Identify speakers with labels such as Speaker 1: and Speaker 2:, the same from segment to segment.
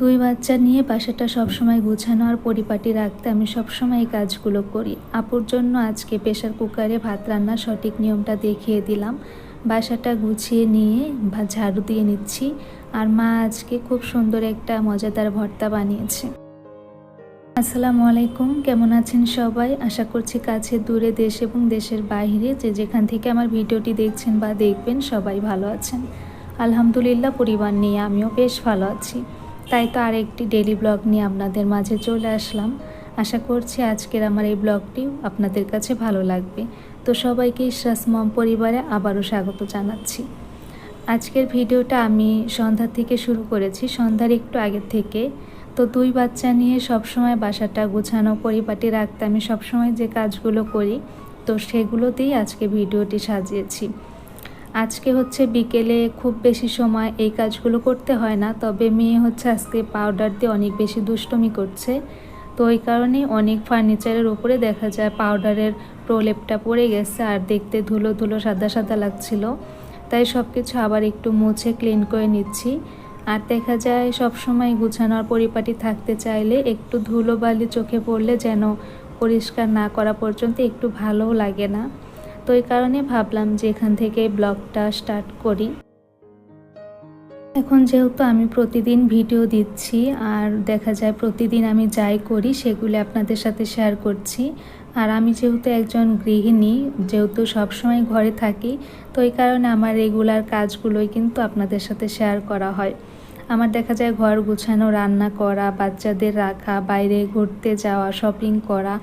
Speaker 1: দুই বাচ্চা নিয়ে বাসাটা সবসময় গুছানো আর পরিপাটি রাখতে আমি সবসময় এই কাজগুলো করি। আপুর জন্য আজকে প্রেশার কুকারে ভাত রান্নার সঠিক নিয়মটা দেখিয়ে দিলাম। বাসাটা গুছিয়ে নিয়ে বা ঝাড়ু দিয়ে নিচ্ছি। আর মা আজকে খুব সুন্দর একটা মজাদার ভর্তা বানিয়েছে। আসসালামু আলাইকুম, কেমন আছেন সবাই? আশা করছি কাছে দূরে দেশ এবং দেশের বাইরে যে যেখান থেকে আমার ভিডিওটি দেখছেন বা দেখবেন সবাই ভালো আছেন। আলহামদুলিল্লাহ, পরিবার নিয়ে আমিও বেশ ভালো আছি। তাই তো আরেকটি ডেলি ব্লগ নিয়ে আপনাদের মাঝে চলে আসলাম। আশা করছি আজকের আমার এই ব্লগটিও আপনাদের কাছে ভালো লাগবে। তো সবাইকে ইশ্বাস মম পরিবারে আবারও স্বাগত জানাচ্ছি। আজকের ভিডিওটা আমি সন্ধ্যা থেকে শুরু করেছি। সন্ধ্যার একটু আগের থেকে। তো দুই বাচ্চা নিয়ে সবসময় বাসাটা গোছানো, পরিপাটি রাখতে আমি সবসময় যে কাজগুলো করি, তো সেগুলোতেই আজকে ভিডিওটি সাজিয়েছি। আজকে হচ্ছে বিকেলে খুব বেশি সময় এই কাজগুলো করতে হয় না, তবে মেয়ে হচ্ছে আজকে পাউডার দিয়ে অনেক বেশি দুষ্টমি করছে। তো ওই কারণে অনেক ফার্নিচারের উপরে দেখা যায় পাউডারের প্রলেপটা পড়ে গেছে আর দেখতে ধুলো ধুলো, সাদা সাদা লাগছিল। তাই সব কিছু আবার একটু মুছে ক্লিন করে নিচ্ছি। আর দেখা যায় সব সময় গুছানোর পরিপাটি থাকতে চাইলে একটু ধুলো বালি চোখে পড়লে যেন পরিষ্কার না করা পর্যন্ত একটু ভালোও লাগে না। তো এই কারণে ভাবলাম যে এখান থেকে ব্লগটা স্টার্ট করি। এখন যেহেতু আমি প্রতিদিন ভিডিও দিচ্ছি আর দেখা যায় প্রতিদিন আমি যাই করি সেগুলি আপনাদের সাথে শেয়ার করছি। আর আমি যেহেতু একজন গৃহিণী, যেহেতু সবসময় ঘরে থাকি, তো এই কারণে আমার রেগুলার কাজগুলোই কিন্তু আপনাদের সাথে শেয়ার করা হয়। আমার দেখা যায় ঘর গুছানো, রান্না করা, বাচ্চাদের রাখা, বাইরে ঘুরতে যাওয়া, শপিং করা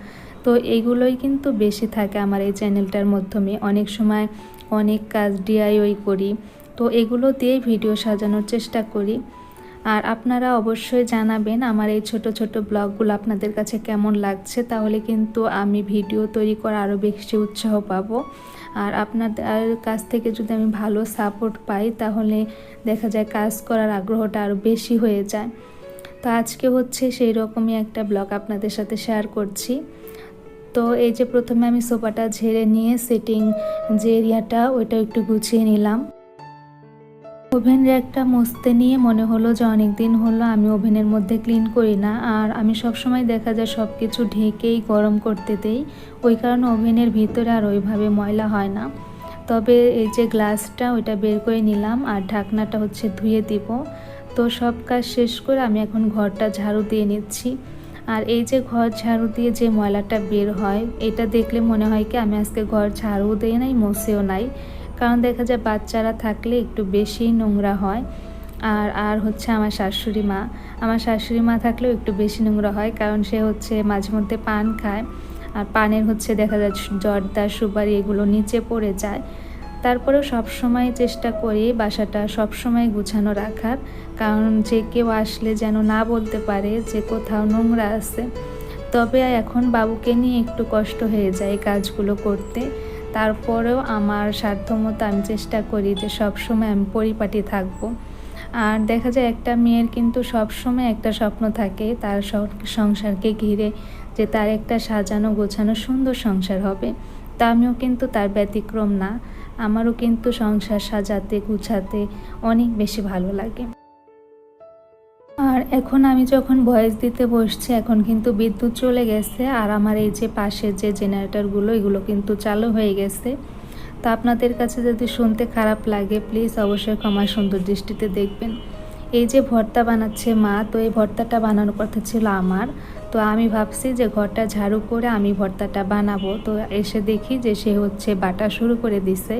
Speaker 1: তো এইগুলোই কিন্তু বেশি থাকে আমার এই চ্যানেলটার মাধ্যমে। অনেক সময় অনেক কাজ ডিআইওই করি। তো এগুলো দিয়েই ভিডিও সাজানোর চেষ্টা করি। আর আপনারা অবশ্যই জানাবেন আমার এই ছোট ছোট ব্লগগুলো আপনাদের কাছে কেমন লাগছে, তাহলে কিন্তু আমি ভিডিও তৈরি করা আরও বেশি উৎসাহ পাবো। আর আপনাদের কাছ থেকে যদি আমি ভালো সাপোর্ট পাই, তাহলে দেখা যায় কাজ করার আগ্রহটা আরও বেশি হয়ে যায়। তো আজকে হচ্ছে সেই রকমই একটা ব্লগ আপনাদের সাথে শেয়ার করছি। তো এই যে প্রথমে আমি সোফাটা ঝেড়ে নিয়ে সেটিং যে এরিয়াটা, ওইটা একটু গুছিয়ে নিলাম। ওভেন র্যাকটা মুছতে নিয়ে মনে হলো যে অনেক দিন হলো আমি ওভেনের মধ্যে ক্লিন করি না, আর আমি সব সময় দেখা যায় সব কিছু ঢেকেই গরম করতে দেই ওই কারণে ওভেনের ভিতরে আর ওইভাবে ময়লা হয় না। তবে এই যে গ্লাসটা, ওইটা বের করে নিলাম, আর ঢাকনাটা হচ্ছে ধুয়ে দিব। তো সব কাজ শেষ করে আমি এখন ঘরটা ঝাড়ু দিয়ে নিচ্ছি। আর এই যে ঘর ঝাড়ু দিয়ে যে ময়লাটা বের হয়, এটা দেখলে মনে হয় কি আমি আজকে ঘর ঝাড়ু দিয়ে নাই মশেও নাই। কারণ দেখা যায় বাচ্চারা থাকলে একটু বেশি নোংরা হয়। আর আর হচ্ছে আমার শাশুড়ি মা। আমার শাশুড়ি মা থাকলেও একটু বেশি নোংরা হয় কারণ সে হচ্ছে মাঝে মধ্যে পান খায়। আর পানের হচ্ছে দেখা যায় জর্দা, সুপারি এগুলো নিচে পড়ে যায়। তারপরেও সবসময় চেষ্টা করি বাসাটা সবসময় গুছানো রাখার, কারণ যে কেউ আসলে যেন না বলতে পারে যে কোথাও নোংরা আছে। তবে এখন বাবুকে নিয়ে একটু কষ্ট হয়ে যায় কাজগুলো করতে। তারপরেও আমার সাধ্যমতো আমি চেষ্টা করি যে সবসময় আমি পরিপাটি থাকব। আর দেখা যায় একটা মেয়ের কিন্তু সবসময় একটা স্বপ্ন থাকে, তার সংসারকে ঘিরে যে তার একটা সাজানো গোছানো সুন্দর সংসার হবে। তা আমিও কিন্তু তার ব্যতিক্রম না। আমারও কিন্তু সংসার সাজাতে, গুছাতে অনেক বেশি ভালো লাগে। আর এখন আমি যখন ভয়েস দিতে বসছি, এখন কিন্তু বিদ্যুৎ চলে গেছে আর আমার এই যে পাশে যে জেনারেটরগুলো, এগুলো কিন্তু চালু হয়ে গেছে। তো আপনাদের কাছে যদি শুনতে খারাপ লাগে, প্লিজ অবশ্যই ক্ষমা সুন্দর দৃষ্টিতে দেখবেন। এই যে ভর্তা বানাচ্ছে মা, তো এই ভর্তাটা বানানোর কথা ছিল আমার। তো আমি ভাবছি যে ঘরটা ঝাড়ু করে আমি ভর্তাটা বানাবো। তো এসে দেখি যে সে হচ্ছে বাটা শুরু করে দিছে।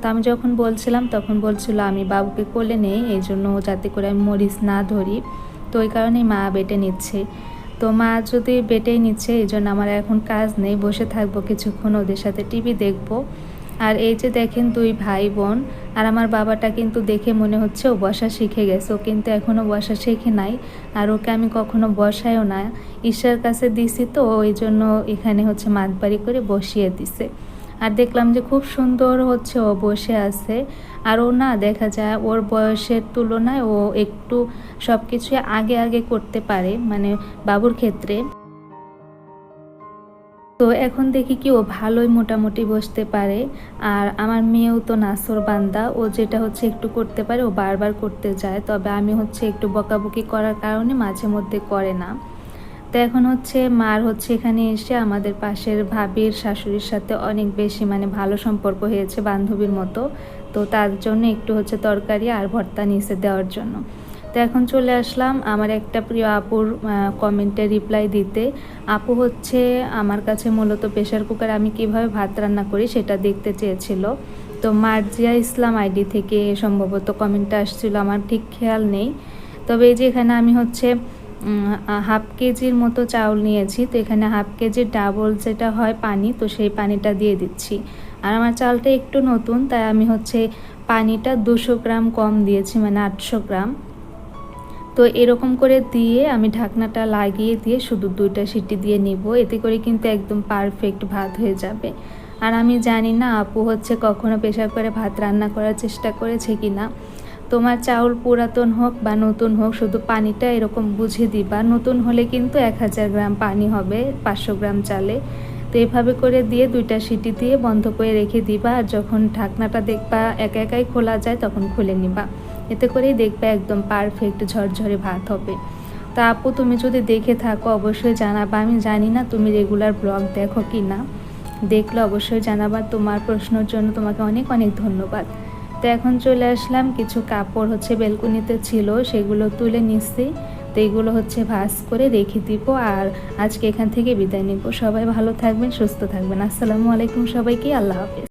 Speaker 1: তো আমি যখন বলছিলাম, তখন বলছিল, আমি বাবুকে কোলে নেই এই জন্য যাতে করে আমি মরিচ না ধরি। তো ওই কারণেই মা বেটে নিচ্ছে। তো মা যদি বেটেই নিচ্ছে এই জন্য আমার এখন কাজ নেই, বসে থাকব কিছুক্ষণ ওদের সাথে টিভি দেখব। আর এই যে দেখেন দুই ভাই বোন, আর আমার বাবাটা কিন্তু দেখে মনে হচ্ছে ও বসা শিখে গেছে। ও কিন্তু এখনও বসা শেখে নাই, আর ওকে আমি কখনো বসায়ও না। ঈশ্বর কাছে দিছি তো, ওই জন্য এখানে হচ্ছে মাতবাড়ি করে বসিয়ে দিছে। আর দেখলাম যে খুব সুন্দর হচ্ছে ও বসে আছে। আর ও না, দেখা যায় ওর বয়সের তুলনায় ও একটু সব কিছুই আগে আগে করতে পারে মানে বাবুর ক্ষেত্রে। তো এখন দেখি কি ও ভালোই মোটামুটি বসতে পারে। আর আমার মেয়েও তো নাসর বান্দা, ও যেটা হচ্ছে একটু করতে পারে, ও বারবার করতে যায়। তবে আমি হচ্ছে একটু বকাবকি করার কারণে মাঝে মধ্যে করে না। তো এখন হচ্ছে মার হচ্ছে এখানে এসে আমাদের পাশের ভাবির শাশুড়ির সাথে অনেক বেশি মানে ভালো সম্পর্ক হয়েছে বান্ধবীর মতো। তো তার জন্য একটু হচ্ছে তরকারি আর ভর্তা নিচে দেওয়ার জন্য। তো এখন চলে আসলাম আমার একটা প্রিয় আপুর কমেন্টে রিপ্লাই দিতে। আপু হচ্ছে আমার কাছে মূলত প্রেশার কুকার আমি কীভাবে ভাত রান্না করি সেটা দেখতে চেয়েছিল। তো মার্জিয়া ইসলাম আইডি থেকে সম্ভবত কমেন্টটা আসছিল, আমার ঠিক খেয়াল নেই। তবে এই যে এখানে আমি হচ্ছে হাফ কেজির মতো চাউল নিয়েছি, তো এখানে হাফ কেজির ডাবল যেটা হয় পানি, তো সেই পানিটা দিয়ে দিচ্ছি। আর আমার চালটা একটু নতুন, তাই আমি হচ্ছে পানিটা দুশো গ্রাম কম দিয়েছি মানে আটশো গ্রাম। তো এরকম করে দিয়ে আমি ঢাকনাটা লাগিয়ে দিয়ে শুধু দুইটা সিটি দিয়ে নিব। এতে করে কিন্তু একদম পারফেক্ট ভাত হয়ে যাবে। আর আমি জানি না আপু হচ্ছে কখনো প্রেশার করে ভাত রান্না করার চেষ্টা করেছে কি না তোমার চাউল পুরাতন হোক বা নতুন হোক, শুধু পানিটা এরকম বুঝে দিবা। নতুন হলে কিন্তু এক হাজার গ্রাম পানি হবে, পাঁচশো গ্রাম চালে। তো এভাবে করে দিয়ে দুইটা সিটি দিয়ে বন্ধ করে রেখে দিবা। আর যখন ঢাকনাটা দেখবা একা একাই খোলা যায়, তখন খুলে নিবা। এতে করেই দেখবে একদম পারফেক্ট ঝরঝরে ভাত হবে। তা আপু, তুমি যদি দেখে থাকো, অবশ্যই জানাবা। আমি জানি না তুমি রেগুলার ব্লগ দেখো কি না দেখলে অবশ্যই জানাবা। তোমার প্রশ্নের জন্য তোমাকে অনেক অনেক ধন্যবাদ। তো এখন চলে আসলাম, কিছু কাপড় হচ্ছে বেলকুনিতে ছিল, সেগুলো তুলে নিচ্ছি। তো এগুলো হচ্ছে ভাস করে রেখে দিব আর আজকে এখান থেকে বিদায় নিব। সবাই ভালো থাকবেন, সুস্থ থাকবেন। আসসালামু আলাইকুম সবাইকে, আল্লাহ হাফেজ।